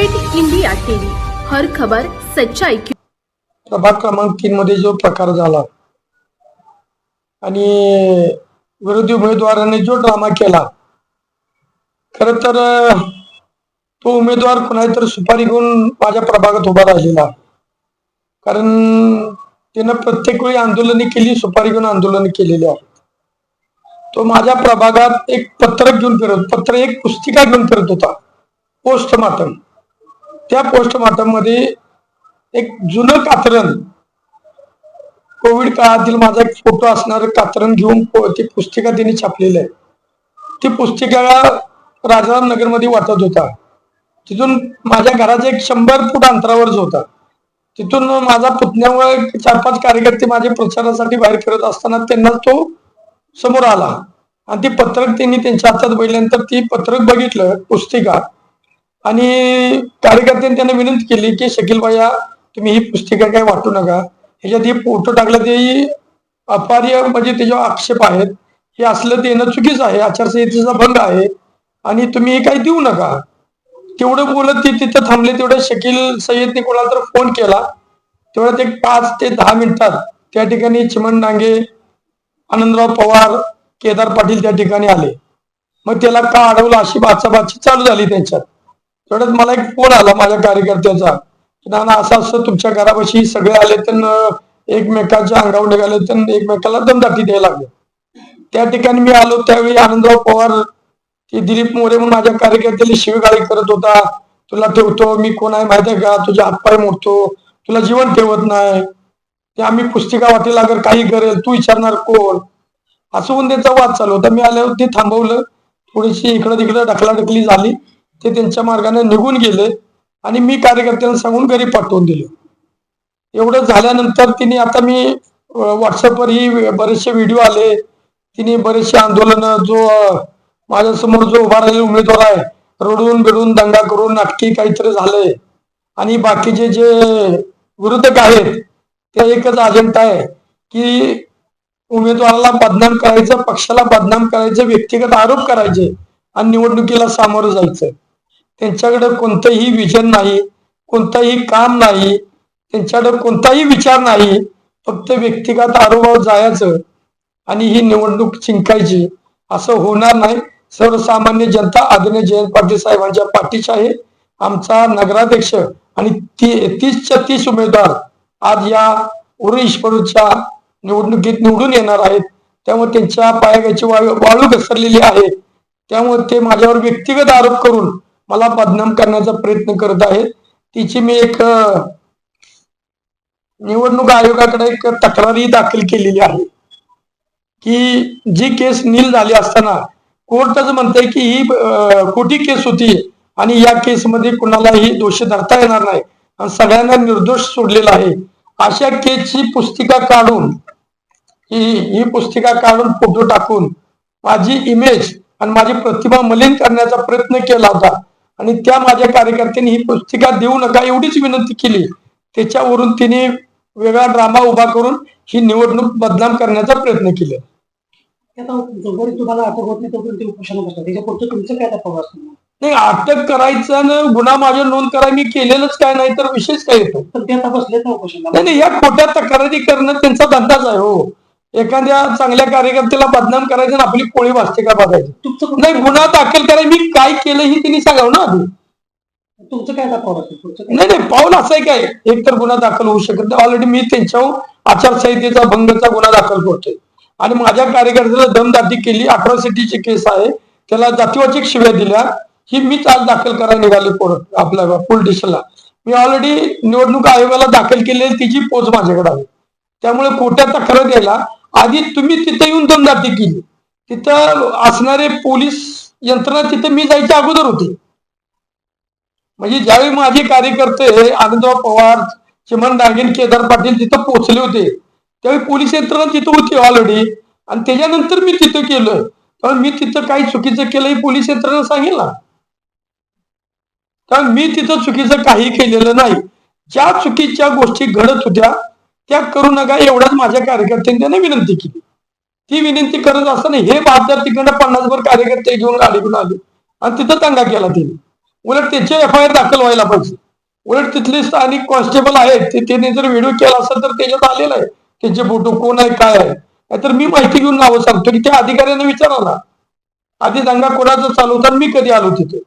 Great India TV. हर खबर सच्चाई की प्रभाग क्रमांक तीन मध्ये जो प्रकार झाला आणि विरोधी उमेदवाराने जो ड्रामा केला खर तर तो उमेदवार कुणाही तर सुपारी घेऊन माझ्या प्रभागात उभा राहिलेला. कारण त्यानं प्रत्येक वेळी आंदोलने केली सुपारी घेऊन आंदोलन केलेली आहे. तो माझ्या प्रभागात एक पत्रक घेऊन फिरत पत्र एक पुस्तिका घेऊन फिरत होता पोस्टमार्टम. त्या पोस्टमार्टममध्ये एक जुनं कात्रण कोविड काळातील माझा एक फोटो असणार कात्रण घेऊन पो- ती पुस्तिका तिने छापलेली आहे. ती पुस्तिका राजाराम नगरमध्ये वाटत होता. तिथून माझ्या घराच्या एक शंभर फूट अंतरावरच होता तिथून माझा पुतण्यावर चार पाच कार्यकर्ते माझ्या प्रचारासाठी बाहेर फिरत असताना त्यांना तो समोर आला. आणि ती पत्रक त्यांनी त्यांच्या हातात बघितल्यानंतर ती पत्रक बघितलं पुस्तिका आणि कार्यकर्त्यांनी त्यांना विनंती केली की शकील भाया तुम्ही ही पुस्तिका काय वाटू नका. ह्याच्यात हे फोटो टाकलं ते अपार्य म्हणजे त्याच्यावर आक्षेप आहेत हे असलं ते येणं चुकीचं आहे आचारसंहितेचा भंग आहे आणि तुम्ही हे काही देऊ नका. तेवढं बोलत ते तिथं थांबले तेवढं शकील सय्यदने कोणाला तर फोन केला. तेवढ्यात ते पाच ते दहा मिनिटात त्या ठिकाणी चिमण डांगे आनंदराव पवार केदार पाटील त्या ठिकाणी आले. मग त्याला का अडवलं अशी बाचाबाची चालू झाली त्यांच्यात. तेवढ्यात मला एक फोन आला माझ्या कार्यकर्त्याचा ना नाना असं असं तुमच्या घरापाशी सगळे आले तर एकमेकाच्या एकमेकांच्या अंगावर निघाले तर एकमेकाला दमदाटी द्यायला लागले. त्या ठिकाणी मी आलो त्यावेळी आनंदराव पवार ते दिलीप मोरे म्हणून माझ्या कार्यकर्त्याला शिवगाळी करत होता. तुला ठेवतो मी कोण आहे माहिती आहे का? तुझे हातपाय मोडतो तुला जीवन ठेवत नाही. ते आम्ही पुस्तिका वाटेला अगर काही करेल तू विचारणार कोण? असं होऊन त्यांचा वाद चालू होता. मी आल्यावर ते थांबवलं. थोडीशी इकडं तिकडं ढकलाढकली झाली. ते त्यांच्या मार्गाने निघून गेले आणि मी कार्यकर्त्यांना सांगून घरी पाठवून दिले. एवढं झाल्यानंतर तिने आता मी व्हॉट्सअपवर ही बरेचसे व्हिडिओ आले. तिने बरेचसे आंदोलन जो माझ्यासमोर जो उभा राहिलेला उमेदवार आहे रडून बिडून दंगा करून नाटकी काहीतरी झालंय. आणि बाकीचे जे विरोधक आहेत ते एकच अजेंडा आहे की उमेदवाराला बदनाम करायचं पक्षाला बदनाम करायचं व्यक्तिगत आरोप करायचे आणि निवडणुकीला सामोरं जायचं. त्यांच्याकडे कोणतंही विजन नाही कोणतंही काम नाही त्यांच्याकडे कोणताही विचार नाही फक्त व्यक्तिगत आरोपावर जायचं आणि ही निवडणूक जिंकायची. असं होणार नाही. सर्वसामान्य जनता आदरणीय जयंत पाटील साहेबांच्या पाठीशी आहे. आमचा नगराध्यक्ष आणि ती तीसच्या तीस उमेदवार आज या उरी ईश्वरूच्या निवडणुकीत निवडून येणार आहेत. त्यामुळे त्यांच्या पायाची वाळू वाळू घसरलेली आहे. त्यामुळे ते माझ्यावर व्यक्तिगत आरोप करून मला बदनाम करण्याचा प्रयत्न करत आहेत. तिची मी एक निवडणूक आयोगाकडे एक तक्रारही दाखल केलेली आहे. की जी केस नील झाली असताना कोर्टच म्हणतंय की ही खोटी केस होती आणि या केसमध्ये कुणालाही दोषी धरता येणार नाही. आणि सगळ्यांना निर्दोष सोडलेला आहे. अशा केसची पुस्तिका काढून ही ही पुस्तिका काढून फोटो टाकून माझी इमेज आणि माझी प्रतिमा मलिन करण्याचा प्रयत्न केला होता. आणि त्या माझ्या कार्यकर्त्यांनी ही पुस्तिका देऊ नका एवढीच विनंती केली. त्याच्यावरून तिने वेगळा ड्रामा उभा करून ही निवडणूक बदनाम करण्याचा प्रयत्न केला. आता जोपर्यंत तुम्हाला अटक होत नाही अटक करायचं गुन्हा माझ्या नोंद करा मी केलेलंच काय नाही तर विशेष काय येतो? नाही या खोट्या तक्रारी करणं त्यांचा धंदाच आहे हो. एखाद्या चांगल्या कार्यकर्त्याला बदनाम करायचं आणि आपली पोळी वाचते का बघायची? नाही गुन्हा दाखल करायला मी काय केलं ही त्यांनी सांगावं ना आधी. तुमचं काय काय? नाही नाही पाऊल असं आहे काय? एक तर गुन्हा दाखल होऊ शकत नाही. ऑलरेडी मी त्यांच्यावर आचारसंहितेचा भंगचा गुन्हा दाखल करतोय. आणि माझ्या कार्यकर्त्याला दमदाटी केली. अट्रॉसिटीची केस आहे. त्याला जातीवाचक शिव्या दिल्या. ही मीच आज दाखल करायला निघाले कोर्ट आपल्या पोलीस स्टेशनला. मी ऑलरेडी निवडणूक आयोगाला दाखल केलेली तिची पोच माझ्याकडे आहे. त्यामुळे कोर्टात तक्रार द्यायला आधी तुम्ही तिथे येऊन दमदाटी केली. तिथं असणारे पोलीस यंत्रणा तिथं मी जायच्या अगोदर होती. म्हणजे ज्यावेळी माझे कार्यकर्ते आनंदराव पवार चिमन डांगेन केदार पाटील तिथं पोहोचले होते त्यावेळी पोलीस यंत्रणा तिथं होती ऑलरेडी आणि त्याच्यानंतर मी तिथं केलं. कारण मी तिथं काही चुकीचं केलं हे पोलीस यंत्रणा सांगेल ना कारण मी तिथं चुकीचं काही केलेलं नाही. ज्या चुकीच्या गोष्टी घडत होत्या त्या करू नका एवढ्याच माझ्या कार्यकर्त्यांनी त्याने विनंती केली. ती विनंती करत असताना हे बहात्तर तिकडनं पन्नासभर कार्यकर्ते घेऊन गाडीकडून आले आणि तिथं दंगा केला तिने उलट त्याचे एफ आय आर दाखल व्हायला पाहिजे. उलट तिथले स्थानिक कॉन्स्टेबल आहेत ते त्यांनी जर व्हिडिओ केला असेल तर त्याच्यात आलेला आहे त्यांचे फोटो कोण आहे काय आहे. नाहीतर मी माहिती घेऊन नावं सांगतो की त्या अधिकाऱ्यांना विचारा ना आधी दंगा कोणाचा चालू होता आणि मी कधी आलो तिथे?